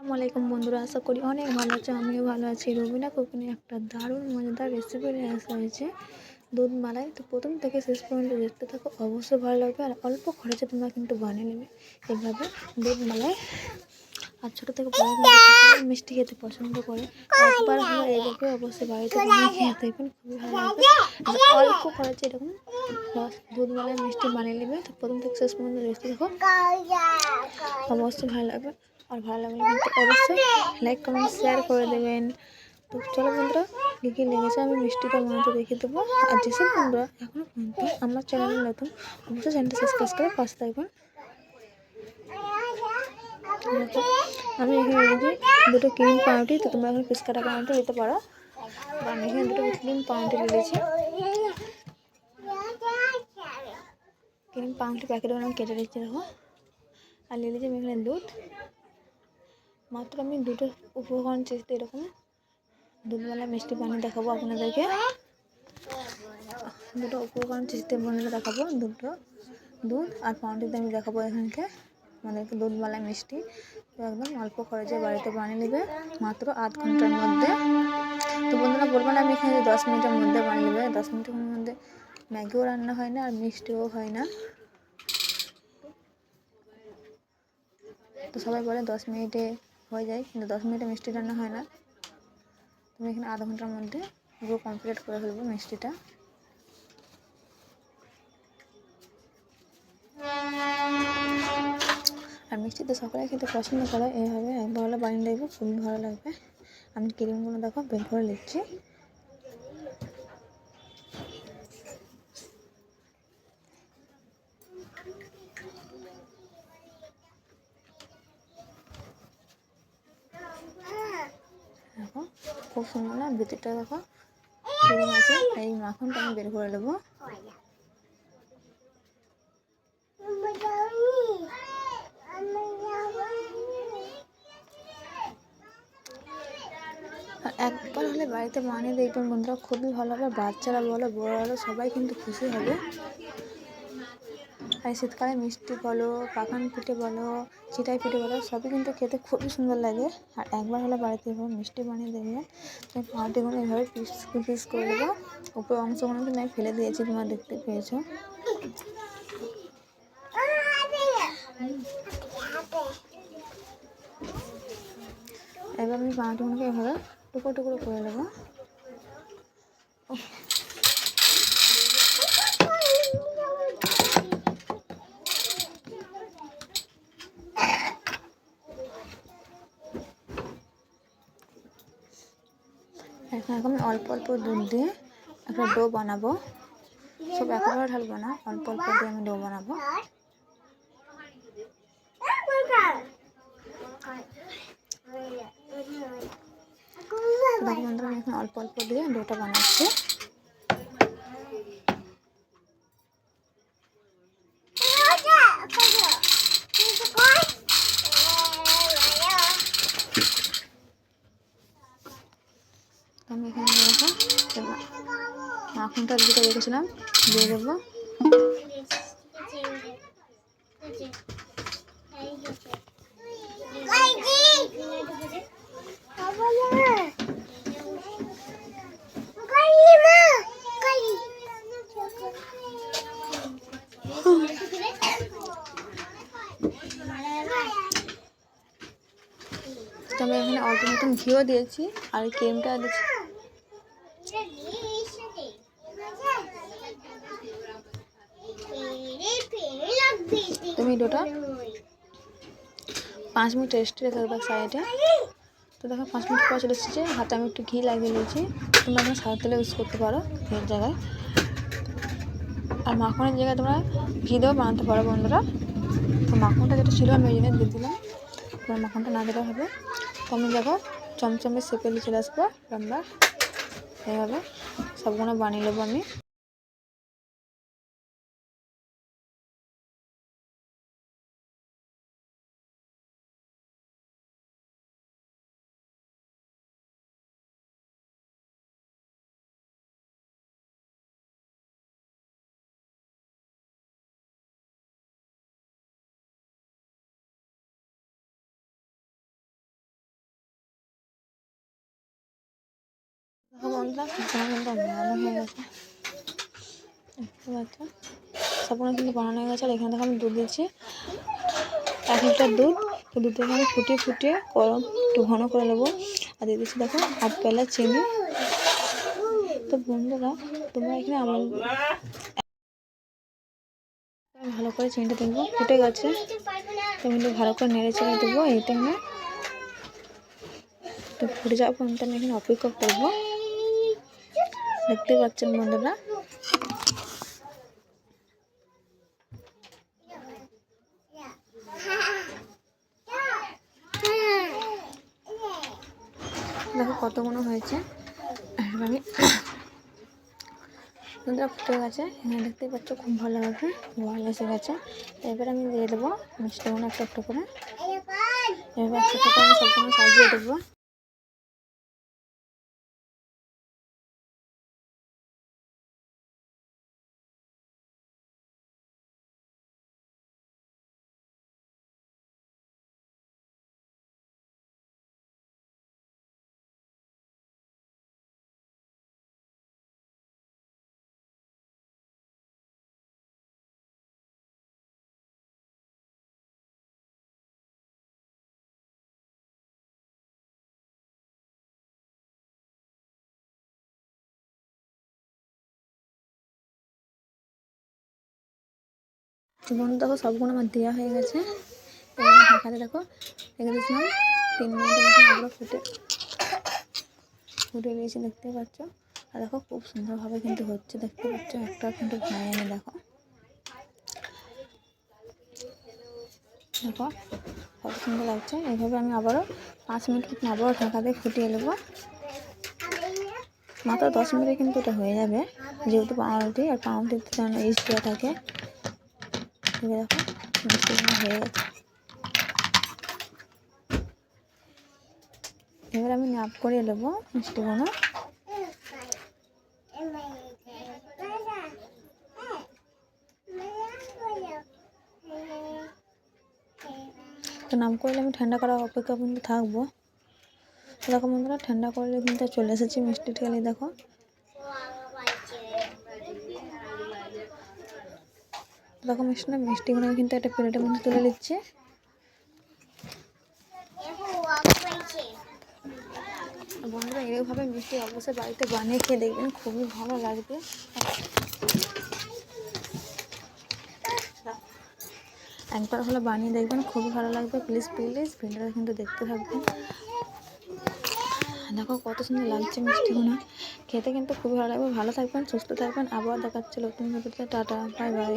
আসসালামু আলাইকুম বন্ধুরা, আশা করি অনেক ভালো আছে, আমিও ভালো আছি। রবিনা কুকিনে একটা দারুণ মজাদার রেসিপি নিয়ে আসা হয়েছে দুধ মালাই। তো প্রথম থেকে শেষ পর্যন্ত দেখতে থাকো, অবশ্যই ভালো লাগবে আর অল্প খরচে তোমরা কিন্তু বানিয়ে নেবে এইভাবে দুধ মালাই। আর ছোটো থেকে বড় মিষ্টি খেতে পছন্দ করে, একবার হলো এইভাবে অবশ্যই বাড়িতে খেয়ে দেখবেন, খুবই ভালো লাগবে। অল্প খরচে এরকম দুধ মালাই, মিষ্টি বানিয়ে নেবে। তো প্রথম থেকে শেষ পর্যন্ত দেখতে থাকো। অবশ্যই ভালো লাগবে। আর ভালো লাগলে কিন্তু অবশ্যই লাইক কমেন্ট শেয়ার করে দেবেন। তো চলো বন্ধুরা, কী কী লেগেছে আমি মিষ্টিটা বানাতে দেখে দেবো। আর যেসব বন্ধুরা এখনও পর্যন্ত আমার চ্যানেলে নতুন, অবশ্যই চ্যানেলটা সাবস্ক্রাইব করে পাশে থাকবেন। আমি এখানে নিয়েছি দুটো ক্রিম পাউরুটি, তো তোমরা এখন পিস কাটা পাউরুটি নিতে পারো। আমি এখানে দুটো ক্রিম পাউরুটি নিয়েছি ক্রিম পাউরুটি প্যাকেট আমি কেটে রেখেছি, দেখো। আর নিয়ে আমি এখানে দুধ। মাত্র আমি দুটো উপকরণ চেষ্টা এরকম। দুধওয়ালা মিষ্টি বানিয়ে দেখাবো আপনাদেরকে। দুটো উপকরণ চেষ্টা বানিয়ে দেখাবো, দুটো দুধ আর পাউন্ডিতে আমি দেখাবো এখানকে। আমাদেরকে দুধওয়ালা মিষ্টি। তো একদম অল্প খরচে বাড়িতে বানিয়ে নেবে, মাত্র আধ ঘণ্টার মধ্যে। তো বন্ধুরা, বলব না আমি এখানে দশ মিনিটের মধ্যে বানিয়ে নেবে। দশ মিনিটের মধ্যে ম্যাগিও রান্না হয় না আর মিষ্টিও হয় না। তো সবাই বলে দশ মিনিটে হয়ে যায়, কিন্তু দশ মিনিটে মিষ্টি রান্না হয় না। তুমি এখানে আধা ঘণ্টার মধ্যে পুরো কমপ্লিট করে ফেলব মিষ্টিটা। আর মিষ্টি তো সকালে খেতে পছন্দ করে, এইভাবে একবার হলে বানিয়ে দেখব, খুবই ভালো লাগবে। আমি ক্রিমগুলো দেখো, বের করে নিচ্ছি। খুব সুন্দর না? ভিতরটা দেখো আছে। এই মাখনটা আমি বের করে আর একবার হলে বাড়িতে বানিয়ে দেখবেন বন্ধুরা, খুবই ভালো হবে। বাচ্চারা বলো বড় বলো, সবাই কিন্তু খুশি হবে। আর শীতকালে মিষ্টি বলো পাখান পিঠে বলো, চিটাই পিঠে বলো, সবই কিন্তু খেতে খুবই সুন্দর লাগে। আর একবার হলে বাড়িতে এভাবে মিষ্টি বানিয়ে দেখবেন তাই পাউটিগুলো এভাবে পিস পিস করে দেবো। উপরে অংশগুলো কিন্তু আমি ফেলে দিয়েছি, তোমরা দেখতে পেয়েছ। এবার আমি পাউটিগুলোকে এভাবে টুকরো টুকরো করে নেব আমি অল্প অল্প দুধ দিয়ে একটা ডো বানাবো। সব একেবারে ঢালবো না, অল্প অল্প দিয়ে আমি ডো বানাবো। দেখো বন্ধুরা, আমি এখন অল্প অল্প দিয়ে ডোটা বানাচ্ছি আমি এখানে দেখো মাখনটা যেটা রেখেছিলাম দিয়ে দেবো। আমি এখানে অল্প মতন ঘিও দিয়েছি আর ক্রিমটা দিচ্ছি তুমি ডোটা পাঁচ মিনিট রেস্টে রেখে দেবো সাইডে তো দেখো, পাঁচ মিনিট পর চলে এসেছে। হাতে আমি একটু ঘি লাগিয়ে নিয়েছি। তোমরা এখানে সাদা তেলে ইউজ করতে পারো ঘিয়ের জায়গায়। আর মাখনের জায়গায় তোমরা ঘি দেওয়া বানাতে পারো বন্ধুরা। তো মাখনটা যেটা ছিল, আমি ওই জন্য দিয়ে দিলাম। তোমার মাখনটা না দিলেও হবে। তো আমি দেখো, চমচমে সেপে চলে আসব। আমরা এইভাবে সবগুলো বানিয়ে নেব আমি। দেখো কিন্তু বানানো হয়ে গেছে হয়ে আর এখানে দেখো আমি দুধ দিচ্ছি এক লিটার দুধ তো দুধটাকে আমি ফুটিয়ে ফুটিয়ে গরম একটু ঘন করে নেব আর দিয়ে দিচ্ছি দেখো হাফ পেলা চিনি তো বন্ধুরা তোমরা এখানে আমার ভালো করে চিনিটা দেবো ফুটে গেছে তো আমি ভালো করে নেড়ে চেড়ে দেবো এই টাইমে তো ফুটে যাওয়ার পর্যন্ত আমি এখানে অপেক্ষা করব দেখতে পাচ্ছেন বন্ধুরা। দেখো কতগুলো হয়েছে। আমি বন্ধুরা ফুটে গেছে। এখানে দেখতে পাচ্ছ খুব ভালোভাবে বল এসে গেছে। এবার আমি দিয়ে দেবো মিষ্টিগুলো একটা একটা করে এবার একটা আমি সবগুলো সাজিয়ে দেবো। বন্ধু, দেখো সবগুলো আমার দেওয়া হয়ে গেছে। এবার ঢাকাতে দেখো, রেখে দিয়েছিলাম। তিন মিনিটের এগুলো ফুটে ফুটে গিয়েছে, দেখতে পাচ্ছ? আর দেখো, খুব সুন্দরভাবে কিন্তু হচ্ছে, দেখতে পাচ্ছ? একটা কিন্তু ভাঙেনি দেখো। দেখো কত সুন্দর লাগছে। এইভাবে আমি আবারও পাঁচ মিনিট আবারও ঢাকা দিয়ে ফুটিয়ে নেব। মাত্র দশ মিনিটে কিন্তু এটা হয়ে যাবে। যেহেতু পাউরুটি আর পাউরুটিতে যেন ইস্ট দেওয়া থাকে এবার দেখো মিষ্টিগুলো হয়ে গেছে। এবার আমি নাপ করে নেব মিষ্টিগুলো। তো নাম করলে আমি ঠান্ডা করার অপেক্ষা কিন্তু থাকব। দেখো বন্ধুরা, ঠান্ডা করলে কিন্তু চলে এসেছি মিষ্টি ঠেলে দেখো। দেখো মিষ্টি না মিষ্টিগুলো কিন্তু একটা প্লেটের মধ্যে তুলে নিচ্ছে। বন্ধুরা এরকমভাবে মিষ্টি অবশ্যই বাড়িতে বানিয়ে খেয়ে দেখবেন, খুবই ভালো লাগবে। একবার হলে বানিয়ে দেখবেন, খুবই ভালো লাগবে। প্লিজ প্লিজ, ভিডিওটা কিন্তু দেখতে থাকবেন দেখো কত সুন্দর লাগছে মিষ্টিগুলো খেতে কিন্তু খুবই ভালো লাগবে। ভালো থাকবেন, সুস্থ থাকবেন। আবার দেখাচ্ছে ভিডিওতে। Tata, bye bye.